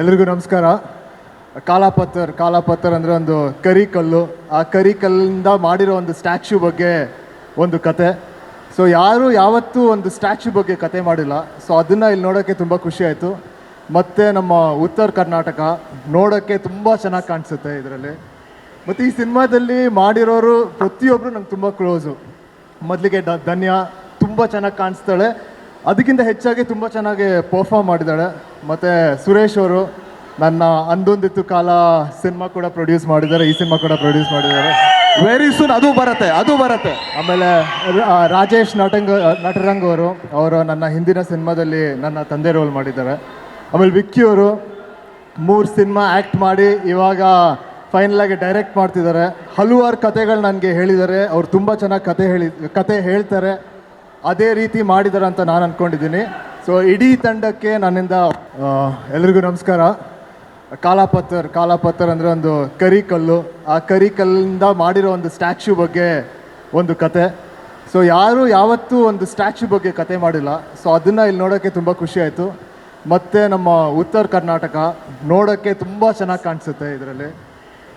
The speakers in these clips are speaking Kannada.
ಎಲ್ರಿಗೂ ನಮಸ್ಕಾರ. ಕಾಲಾಪತ್ತರ್ ಕಾಲಾಪತ್ತರ್ ಅಂದರೆ ಒಂದು ಕರಿ ಕಲ್ಲು. ಆ ಕರಿ ಕಲ್ಲಿಂದ ಮಾಡಿರೋ ಒಂದು ಸ್ಟ್ಯಾಚ್ಯೂ ಬಗ್ಗೆ ಒಂದು ಕತೆ. ಸೊ ಯಾರು ಯಾವತ್ತೂ ಒಂದು ಸ್ಟ್ಯಾಚ್ಯೂ ಬಗ್ಗೆ ಕತೆ ಮಾಡಿಲ್ಲ. ಸೊ ಅದನ್ನು ಇಲ್ಲಿ ನೋಡೋಕ್ಕೆ ತುಂಬ ಖುಷಿ ಆಯಿತು. ಮತ್ತು ನಮ್ಮ ಉತ್ತರ ಕರ್ನಾಟಕ ನೋಡೋಕ್ಕೆ ತುಂಬ ಚೆನ್ನಾಗಿ ಕಾಣಿಸುತ್ತೆ ಇದರಲ್ಲಿ. ಮತ್ತು ಈ ಸಿನಿಮಾದಲ್ಲಿ ಮಾಡಿರೋರು ಪ್ರತಿಯೊಬ್ಬರು ನಂಗೆ ತುಂಬ ಕ್ಲೋಸು. ಮೊದಲಿಗೆ ಡ ಧನ್ಯ ತುಂಬ ಚೆನ್ನಾಗಿ ಕಾಣಿಸ್ತಾಳೆ. ಅದಕ್ಕಿಂತ ಹೆಚ್ಚಾಗಿ ತುಂಬ ಚೆನ್ನಾಗಿ ಪರ್ಫಾರ್ಮ್ ಮಾಡಿದ್ದಾಳೆ. ಮತ್ತು ಸುರೇಶ್ ಅವರು ನನ್ನ ಅಂದೊಂದಿತ್ತು ಕಾಲ ಸಿನಿಮಾ ಕೂಡ ಪ್ರೊಡ್ಯೂಸ್ ಮಾಡಿದ್ದಾರೆ ಈ ಸಿನಿಮಾ ಕೂಡ ಪ್ರೊಡ್ಯೂಸ್ ಮಾಡಿದ್ದಾರೆ. ವೆರಿ ಸೂನ್ ಅದು ಬರುತ್ತೆ ಅದು ಬರುತ್ತೆ. ಆಮೇಲೆ ರ- ರಾಜೇಶ್ ನಟಂಗ ನಟರಂಗ್ ಅವರು ಅವರು ನನ್ನ ಹಿಂದಿನ ಸಿನಿಮಾದಲ್ಲಿ ನನ್ನ ತಂದೆ ರೋಲ್ ಮಾಡಿದ್ದಾರೆ. ಆಮೇಲೆ ವಿಕ್ಕಿ ಅವರು ಮೂರು ಸಿನಿಮಾ ಆ್ಯಕ್ಟ್ ಮಾಡಿ ಇವಾಗ ಫೈನಲ್ ಆಗಿ ಡೈರೆಕ್ಟ್ ಮಾಡ್ತಿದ್ದಾರೆ. ಹಲವಾರು ಕತೆಗಳು ನನಗೆ ಹೇಳಿದ್ದಾರೆ ಅವ್ರು ತುಂಬ ಚೆನ್ನಾಗಿ ಕತೆ ಹೇಳಿ ಕತೆ ಹೇಳ್ತಾರೆ. ಅದೇ ರೀತಿ ಮಾಡಿದ್ದಾರೆ ಅಂತ ನಾನು ಅಂದ್ಕೊಂಡಿದ್ದೀನಿ ಸೊ ಇಡೀ ತಂಡಕ್ಕೆ ನನ್ನಿಂದ ಎಲ್ರಿಗೂ ನಮಸ್ಕಾರ. ಕಾಲಾಪತ್ತರ್ ಕಾಲಾಪತ್ತರ್ ಅಂದರೆ ಒಂದು ಕರಿಕಲ್ಲು ಆ ಕರಿಕಲ್ಲಿಂದ ಮಾಡಿರೋ ಒಂದು ಸ್ಟ್ಯಾಚ್ಯೂ ಬಗ್ಗೆ ಒಂದು ಕತೆ. ಸೊ ಯಾರೂ ಯಾವತ್ತೂ ಒಂದು ಸ್ಟ್ಯಾಚ್ಯೂ ಬಗ್ಗೆ ಕತೆ ಮಾಡಿಲ್ಲ. ಸೊ ಅದನ್ನು ಇಲ್ಲಿ ನೋಡೋಕ್ಕೆ ತುಂಬ ಖುಷಿ ಆಯಿತು. ಮತ್ತು ನಮ್ಮ ಉತ್ತರ ಕರ್ನಾಟಕ ನೋಡೋಕ್ಕೆ ತುಂಬ ಚೆನ್ನಾಗಿ ಕಾಣಿಸುತ್ತೆ ಇದರಲ್ಲಿ.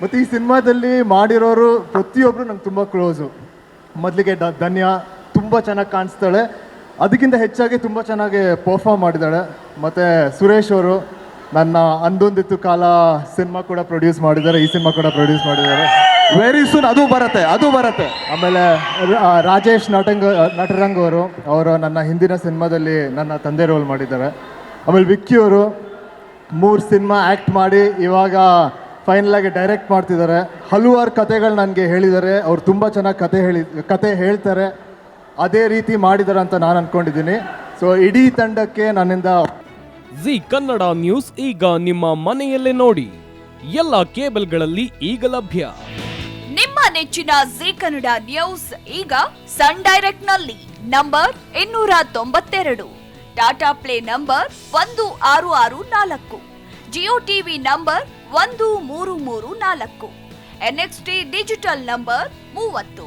ಮತ್ತು ಈ ಸಿನಿಮಾದಲ್ಲಿ ಮಾಡಿರೋರು ಪ್ರತಿಯೊಬ್ಬರು ನಂಗೆ ತುಂಬ ಕ್ಲೋಸು ಮೊದಲಿಗೆ ಧನ್ಯ ತುಂಬ ಚೆನ್ನಾಗಿ ಕಾಣಿಸ್ತಾಳೆ. ಅದಕ್ಕಿಂತ ಹೆಚ್ಚಾಗಿ ತುಂಬ ಚೆನ್ನಾಗಿ ಪರ್ಫಾರ್ಮ್ ಮಾಡಿದ್ದಾಳೆ. ಮತ್ತು ಸುರೇಶ್ ಅವರು ನನ್ನ ಅಂದೊಂದಿತ್ತು ಕಾಲ ಸಿನಿಮಾ ಕೂಡ ಪ್ರೊಡ್ಯೂಸ್ ಮಾಡಿದ್ದಾರೆ. ಈ ಸಿನಿಮಾ ಕೂಡ ಪ್ರೊಡ್ಯೂಸ್ ಮಾಡಿದ್ದಾರೆ. ವೆರಿ ಸೂನ್ ಅದು ಬರುತ್ತೆ ಅದು ಬರುತ್ತೆ. ಆಮೇಲೆ ರಾಜೇಶ್ ನಟಂಗ್, ನಟರಂಗ್ ಅವರು ಅವರು ನನ್ನ ಹಿಂದಿನ ಸಿನಿಮಾದಲ್ಲಿ ನನ್ನ ತಂದೆ ರೋಲ್ ಮಾಡಿದ್ದಾರೆ. ಆಮೇಲೆ ವಿಕ್ಕಿ ಅವರು ಮೂರು ಸಿನಿಮಾ ಆ್ಯಕ್ಟ್ ಮಾಡಿ ಇವಾಗ ಫೈನಲಾಗಿ ಡೈರೆಕ್ಟ್ ಮಾಡ್ತಿದ್ದಾರೆ. ಹಲವಾರು ಕತೆಗಳು ನನಗೆ ಹೇಳಿದ್ದಾರೆ. ಅವ್ರು ತುಂಬ ಚೆನ್ನಾಗಿ ಕತೆ ಹೇಳಿ, ಕತೆ ಹೇಳ್ತಾರೆ. ಅದೇ ರೀತಿ ಮಾಡಿದಾರೆ ಅಂತ ನಾನು ಅನ್ಕೊಂಡಿದ್ದೀನಿ. ಸೊ ಇಡೀ ತಂಡಕ್ಕೆ ನನ್ನಿಂದ ಜಿ ಕನ್ನಡ ನ್ಯೂಸ್ ಈಗ ನಿಮ್ಮ ಮನೆಯಲ್ಲೇ ನೋಡಿ. ಎಲ್ಲ ಕೇಬಲ್ಗಳಲ್ಲಿ ಈಗ ಲಭ್ಯ. ನಿಮ್ಮ ನೆಚ್ಚಿನ ಜಿ ಕನ್ನಡ ನ್ಯೂಸ್ ಈಗ ಸನ್ ಡೈರೆಕ್ಟ್ನಲ್ಲಿ ನಂಬರ್ ಇನ್ನೂರ ತೊಂಬತ್ತೆರಡು. ಟಾಟಾ ಪ್ಲೇ ನಂಬರ್ ಒಂದು ಆರು ಆರು ನಾಲ್ಕು. ಜಿಯೋ ಟಿವಿ ನಂಬರ್ ಒಂದು ಮೂರು ಮೂರು ನಾಲ್ಕು. ಎನ್ಎಕ್ಸ್ಟಿ ಡಿಜಿಟಲ್ ನಂಬರ್ ಮೂವತ್ತು.